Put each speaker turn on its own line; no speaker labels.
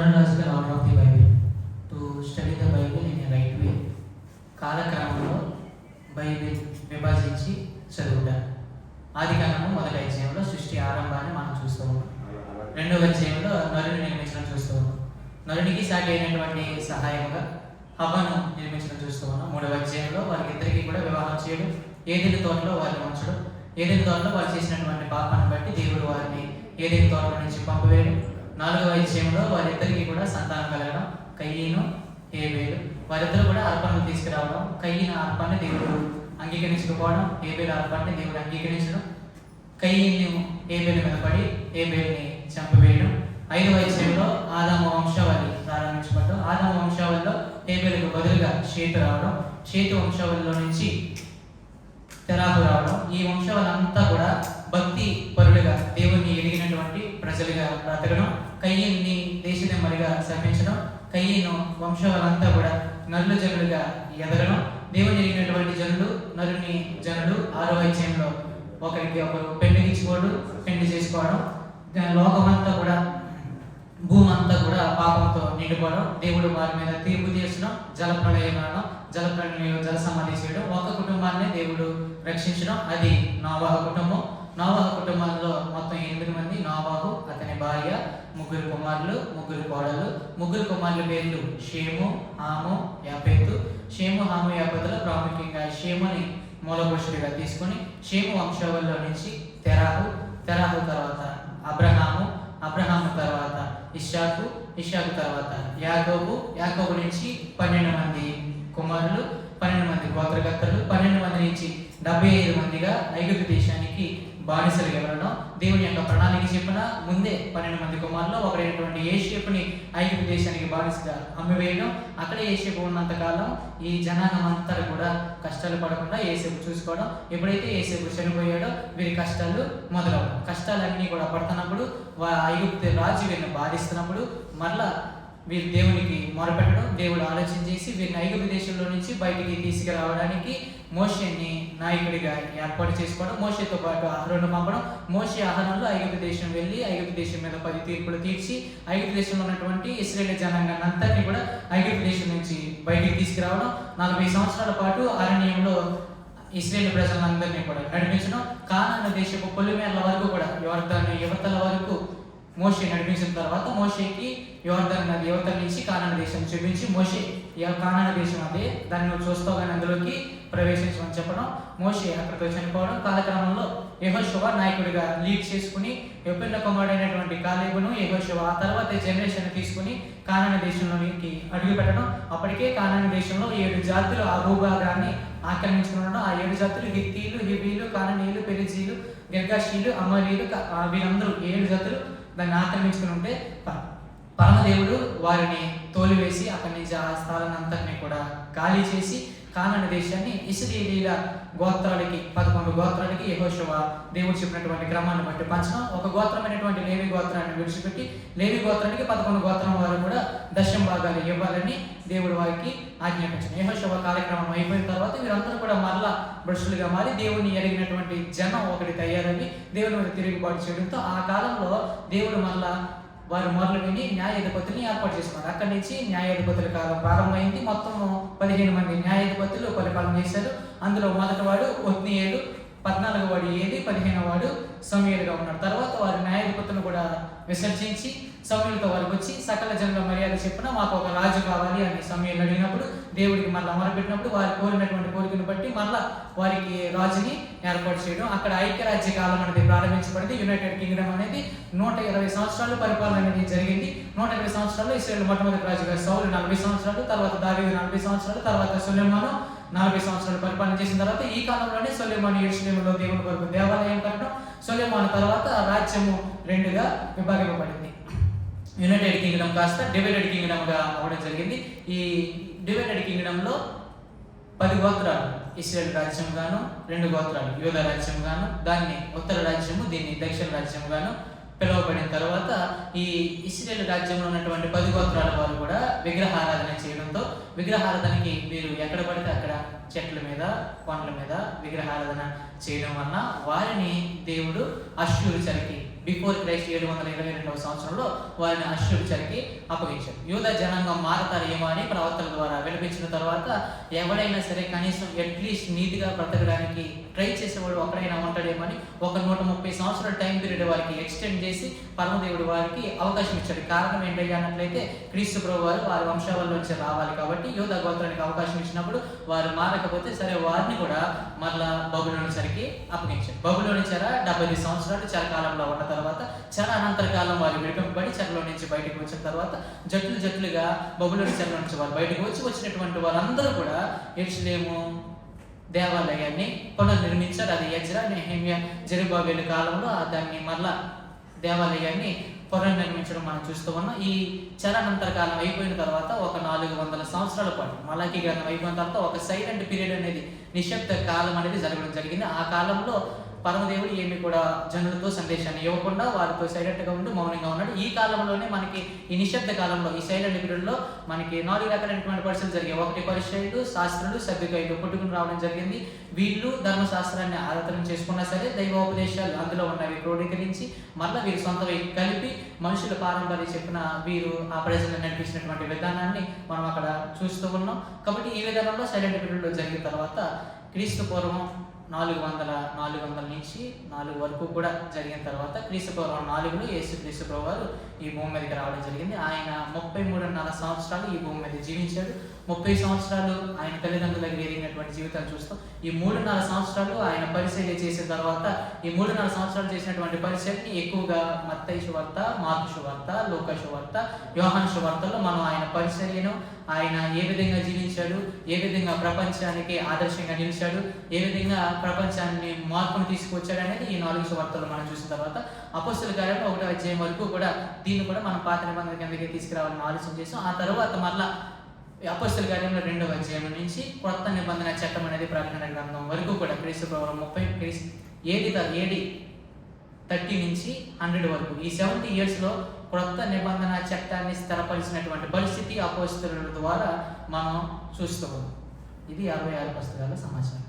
chronological order of the Bible. To study the Bible in a right way. కాలక్రమంలో Bible విభజించి చదువుట ఆది కాలంలో మొదటి అధ్యాయంలో సృష్టి ఆరంభాన్ని మనం చూస్తూ ఉన్నాం రెండవ అధ్యాయంలో నరుని నిర్మించడం చూస్తూ ఉన్నాం నరునికి సాటి అయినటువంటి సహాయముగా హవ్వను నిర్మించడం చూస్తూ ఉన్నాం మూడవ అధ్యాయంలో వారికి కూడా వివాహం చేయడం ఏదైన తోటలో వారిని ఉంచడం ఏదైనా తోటలో వారు చేసినటువంటి పాపాన్ని బట్టి దేవుడు వారిని ఏదైనా తోటలో నుంచి పంపివేయడం నాలుగవ విషయంలో వారిద్దరికి కూడా సంతానం కలగడం కయ్యను హేబేలు. వారిద్దరు కూడా అర్పణలు తీసుకురావడం కయ్యిన అర్పణ దేవుడు అంగీకరించకపోవడం హేబేలు అర్పణని దేవుడు అంగీకరించడం. కయ్యిని ఏబేలు మీద పడి ఏబేలుని చంపవేయడం. ఐదవ విషయంలో ఆదామ వంశావళి ప్రారంభించబడ్డం. ఆదామ వంశావళిలో ఏబేలుకు బదులుగా షేతు రావడం. షేతు వంశావళిలో నుంచి తెరాకు రావడం. ఈ వంశావళంతా కూడా భక్తి పరులుగా దేవుణ్ణి ఎదిగినటువంటి ప్రజలుగా బ్రతకడం. కయ్యని దేశదెమ్మరిగా శపించడం కయ్యను వంశాలంతా కూడా నల్లు జనులుగా ఎదగడం. దేవుని జరిగినటువంటి జనులు నరుని జనులు ఆరో అధ్యాయంలో ఒకరికి ఒకరు పెళ్ళి ఇచ్చుకోవడం పెళ్ళి చేసుకోవడం. లోకమంతా కూడా భూమి అంతా కూడా పాపంతో నిండిపోవడం. దేవుడు వారి మీద తీర్పు తీర్చడం జల ప్రళయం రావడం జల ప్రళయం జల సమాధి చేయడం. ఒక కుటుంబాన్ని దేవుడు రక్షించడం. అది నా కుటుంబం. నోవాహ కుటుంబంలో మొత్తం ఎనిమిది మంది నోవాహు అతని భార్య ముగ్గురు కుమారులు ముగ్గురు కోడలు ముగ్గురు కుమారుల పేర్లు షేము హాము యాపేతు. షేము హాము యాపేతులో ప్రాముఖ్యంగా షేముని మూలపురుషుడిగా తీసుకొని షేము వంశావళిలో నుంచి తెరాహు తెరాహు తర్వాత అబ్రహాము అబ్రహాము తర్వాత ఇషాకు ఇషాకు తర్వాత యాకోబు. యాకోబు నుంచి పన్నెండు మంది కుమారులు పన్నెండు మంది గోత్రకర్తలు పన్నెండు మంది నుంచి డెబ్బై ఐదు మందిగా ఐగుప్తు దేశానికి బానిసలు వెళ్ళడం దేవుని యొక్క ప్రణాళిక చెప్పిన ముందే పన్నెండు మంది కుమారులు ఒకరైనటువంటి ఏషియపుని ఐదు దేశానికి బానిసగా అమ్మివేయడం. అక్కడ ఏషియపు ఉన్నంత కాలం ఈ జనాంగం అంతా కూడా కష్టాలు పడకుండా ఏసేపు చూసుకోవడం. ఎప్పుడైతే ఏసేపు చనిపోయాడో వీరి కష్టాలు మొదలవడం. కష్టాలన్నీ కూడా పడుతున్నప్పుడు వా రాజు వీరిని బాధిస్తున్నప్పుడు మరలా వీరు దేవునికి మొరపెట్టడం దేవుడు ఆలోచన చేసి వీరిని ఐగుప్తు దేశంలో నుంచి బయటికి తీసుకురావడానికి మోషేని నాయకుడిగా ఏర్పాటు చేసుకోవడం మోషేతో పాటు ఆహరణను పంపడం. మోషే ఆహరణలో ఐగుప్తు దేశం వెళ్ళి ఐగుప్తు దేశం మీద పది తీర్పులు తీర్చి ఐగుప్తు దేశంలో ఉన్నటువంటి ఇస్రాయేల్ జనాంగాన్ని అంతటిని కూడా ఐగుప్తు దేశం నుంచి బయటికి తీసుకురావడం. నలభై సంవత్సరాల పాటు అరణ్యంలో ఇస్రాయేల్ ప్రజలందరినీ కూడా నడిపించడం. కానాన దేశపు పొలిమేర్ల వరకు కూడా యువర్ధాన్ని యువతల వరకు మోషే నడిపించిన తర్వాత మోషేకి యువర్ధన్ నది యువతల నుంచి కానాన దేశం చూపించి మోషే ఈ కానాన దేశం అదే దాన్ని నువ్వు చూస్తావు కానీ అందులోకి ప్రవేశించమని చెప్పడం మోషే అక్కడితో చనిపోవడం కాలక్రమంలో యహోశివ నాయకుడిగా లీడ్ చేసుకుని ఎప్పుడున్న కుమారుడైనటువంటి కాలేబును యహోశివ ఆ తర్వాత జనరేషన్ తీసుకుని కానాన దేశంలోనికి అడుగు పెట్టడం అప్పటికే కానాన దేశంలో ఏడు జాతులు ఆ భూభాగాన్ని ఆక్రమించుకున్నాడు ఆ ఏడు జాతులు హిత్తీలు హిబీలు కాననీయులు పెరిజీలు గిర్గాషీలు అమరీలు క- వీరందరూ ఏడు జాతులు దాన్ని ఆక్రమించుకుని ఉంటే ప- పరమదేవుడు వారిని తోలివేసి అక్కడి నుంచి ఆ స్థలాన్ని కూడా ఖాళీ చేసి కానాన దేశాన్ని ఇస్రాయేలీల గోత్రాలకి పదకొండు గోత్రాలకి యహోశవ దేవుడు చెప్పినటువంటి క్రమాన్ని బట్టి పంచడం ఒక గోత్రమైనటువంటి లేవి గోత్రాన్ని విడిచిపెట్టి లేవి గోత్రానికి పదకొండు గోత్రం వారు కూడా దశం భాగాలు ఇవ్వాలని దేవుడు వారికి ఆజ్ఞాపించారు యహోశవ కార్యక్రమం అయిపోయిన తర్వాత వీరందరూ కూడా మరలా బ్రషులుగా మారి దేవుని ఎరిగినటువంటి జనం ఒకటి తయారని దేవుని మీద తిరుగుబాటు చేయడంతో ఆ కాలంలో దేవుడు మళ్ళా వారు మొదలు విని న్యాయాధిపతుల్ని ఏర్పాటు చేసుకున్నారు. అక్కడి నుంచి న్యాయాధిపతుల కాలం ప్రారంభమైంది. మొత్తం పదిహేను మంది న్యాయాధిపతులు పరిపాలన చేశారు. అందులో మొదటి వాడు ఒత్నీయేలు పద్నాలుగు వాడు ఏది పదిహేను వాడు సమయలుగా ఉన్నాడు. తర్వాత వారు న్యాయాధిపతులను కూడా విసర్జించి సమీయులతో వారికి వచ్చి సకల జనుల మర్యాద చెప్పిన మాకు ఒక రాజు కావాలి అని సమయంలో అడిగినప్పుడు దేవుడికి మళ్ళీ మొరపెట్టినప్పుడు వారు కోరినటువంటి కోరికను బట్టి మళ్ళా వారికి రాజుని ఏర్పాటు చేయడం. అక్కడ ఐక్యరాజ్య కాలం అనేది ప్రారంభించబడింది. యునైటెడ్ కింగ్డమ్ అనేది నూట ఇరవై సంవత్సరాలు పరిపాలన అనేది జరిగింది. నూట ఇరవై సంవత్సరాలు ఇస్రాయల్ మొట్టమొదటి రాజుగా సౌలు నలభై సంవత్సరాలు తర్వాత దావీదు నలభై సంవత్సరాలు తర్వాత సులెమాను నలభై సంవత్సరాలు పరిపాలన చేసిన తర్వాత ఈ కాలంలోనే సొలేమాన్ ఎరుసలేములో దేవుని కొరకు దేవాలయం కట్టడం సొలేమాన్ తర్వాత రాజ్యము రెండుగా విభాగింపబడింది. యునైటెడ్ కింగ్డమ్ కాస్త డివైడెడ్ కింగ్డమ్గా అవ్వడం జరిగింది. ఈ డివైడెడ్ కింగ్డమ్లో పది గోత్రాలు ఇస్రాయల్ రాజ్యం గాను రెండు గోత్రాలు యూద రాజ్యం గాను దాన్ని ఉత్తర రాజ్యము దీన్ని దక్షిణ రాజ్యం గాను పిలువబడిన తర్వాత ఈ ఇస్రాయల్ రాజ్యంలో ఉన్నటువంటి పది గోత్రాల వారు కూడా విగ్రహారాధన చేయడంతో విగ్రహారాధనకి వీరు ఎక్కడ పడితే అక్కడ చెట్ల మీద కొండల మీద విగ్రహారాధన చేయడం వలన వారిని దేవుడు అశ్షూరు చరికి బిఫోర్ క్రైస్ట్ ఏడు వందల ఇరవై రెండవ సంవత్సరంలో వారిని అశ్రుడు చరికి అప్పగించారు. యూద జనాంగం మారతారు ఏమో అని ప్రవర్తన ద్వారా వినిపించిన తర్వాత ఎవడైనా సరే కనీసం అట్లీస్ట్ నీతిగా బ్రతకడానికి ట్రై చేసేవాడు ఒకడైనా ఉంటాడేమో అని ఒక నూట ముప్పై సంవత్సరాల టైం పీరియడ్ వారికి ఎక్స్టెండ్ చేసి పరమదేవుడు వారికి అవకాశం ఇచ్చాడు. కారణం ఏంటంటే అన్నట్లయితే క్రీస్తు ప్రభు వారు వారి వంశావళి నుంచి రావాలి కాబట్టి యోధ గోత్రానికి అవకాశం ఇచ్చినప్పుడు వారు మారకపోతే సరే వారిని కూడా మళ్ళా బబులోని సరికి అప్పగించారు. బబులోని చెర డెబ్బై ఐదు సంవత్సరాలు చెరకాలంలో ఉండదు తర్వాత చాలా అనంతర కాలం వారు విడిపింపబడి చెరలో నుంచి బయటకు వచ్చిన తర్వాత జట్లు జట్లుగా బబులోని చెరలో నుంచి వారు బయటకు వచ్చి వచ్చినటువంటి వారందరూ కూడా ఎరుసలేము దేవాలయాన్ని పునర్నిర్మించారు. అది యజ్ర నెహమ్య జెరుబాబేలు కాలంలో దాన్ని మరలా దేవాలయాన్ని పునర్నిర్మించడం మనం చూస్తూ ఉన్నాం. ఈ చరణానంతర కాలం అయిపోయిన తర్వాత ఒక నాలుగు వందల సంవత్సరాల పాటు మలాకి గ్రంథం అయిపోయిన తర్వాత ఒక సైలెంట్ పీరియడ్ అనేది నిశ్శబ్ద కాలం అనేది జరగడం జరిగింది. ఆ కాలంలో పరమదేవుడు ఏమి కూడా జనులతో సందేశాన్ని ఇవ్వకుండా వారితో సైలెంట్గా ఉండి మౌనంగా ఉన్నాడు. ఈ కాలంలోనే మనకి ఈ నిశ్శబ్ద కాలంలో ఈ సైలెంట్ పీరియడ్లో మనకి నాలుగు రకాలైనటువంటి పరిస్థితులు జరిగాయి. ఒకటి పరిచయులు శాస్త్రులు సభ్యుకైలు పుట్టుకుని రావడం జరిగింది. వీళ్ళు ధర్మశాస్త్రాన్ని ఆరాధన చేసుకున్నా సరే దైవోపదేశాలు అందులో ఉన్నవి క్రోడీకరించి మళ్ళీ వీరు సొంతవి కలిపి మనుషుల పారంపర్య చెప్పిన వీరు ఆ ప్రజలను నడిపించినటువంటి విధానాన్ని మనం అక్కడ చూస్తూ ఉన్నాం. కాబట్టి ఈ విధానంలో సైలెంట్ పీరియడ్లో జరిగిన తర్వాత క్రీస్తు పూర్వం నాలుగు వందల నాలుగు వందల నుంచి నాలుగు వరకు కూడా జరిగిన తర్వాత క్రీస్తుపూర్వం నాలుగులో యేసు క్రీస్తుపూర్వ వారు ఈ భూమి మీదకి రావడం జరిగింది. ఆయన ముప్పై మూడున్నర సంవత్సరాలు ఈ భూమి మీద జీవించాడు. ముప్పై సంవత్సరాలు ఆయన తల్లిదండ్రుల దగ్గర ఎదిగినటువంటి జీవితాలు చూస్తాం. ఈ మూడున్నర సంవత్సరాలు ఆయన పరిచర్య చేసిన తర్వాత ఈ మూడున్నర సంవత్సరాలు చేసినటువంటి పరిచర్ని ఎక్కువగా మత్తయి శువార్త మార్పు శువార్త లోక శువార్త యోహాన్ శువార్తలో మనం ఆయన పరిచర్యను ఆయన ఏ విధంగా జీవించాడు ఏ విధంగా ప్రపంచానికి ఆదర్శంగా నిలిచాడు ఏ విధంగా ప్రపంచాన్ని మార్పును తీసుకొచ్చాడు అనేది ఈ నాలుగు సువార్తలు మనం చూసిన తర్వాత అపస్తుల కార్యంలో ఒకటో అధ్యాయం వరకు కూడా దీన్ని కూడా మనం పాత నిబంధన కిందకి తీసుకురావాలని ఆలోచన చేసాం ఆ తర్వాత మళ్ళా అపస్తుల కార్యంలో రెండవ అధ్యాయం నుంచి కొత్త నిబంధన చట్టం అనేది ప్రకటన గ్రంథం వరకు కూడా క్రీస్తు ప్రభువు ముప్పై క్రీస్తు ఏడి ఏడి థర్టీ నుంచి హండ్రెడ్ వరకు. ఈ సెవెంటీ ఇయర్స్లో క్రొత్త నిబంధన చట్టాన్ని స్థిరపరిచినటువంటి పరిస్థితి అపోస్తుల ద్వారా మనం చూస్తూ ఉన్నాం. ఇది అరవై ఆరు పుస్తకాల సమాచారం.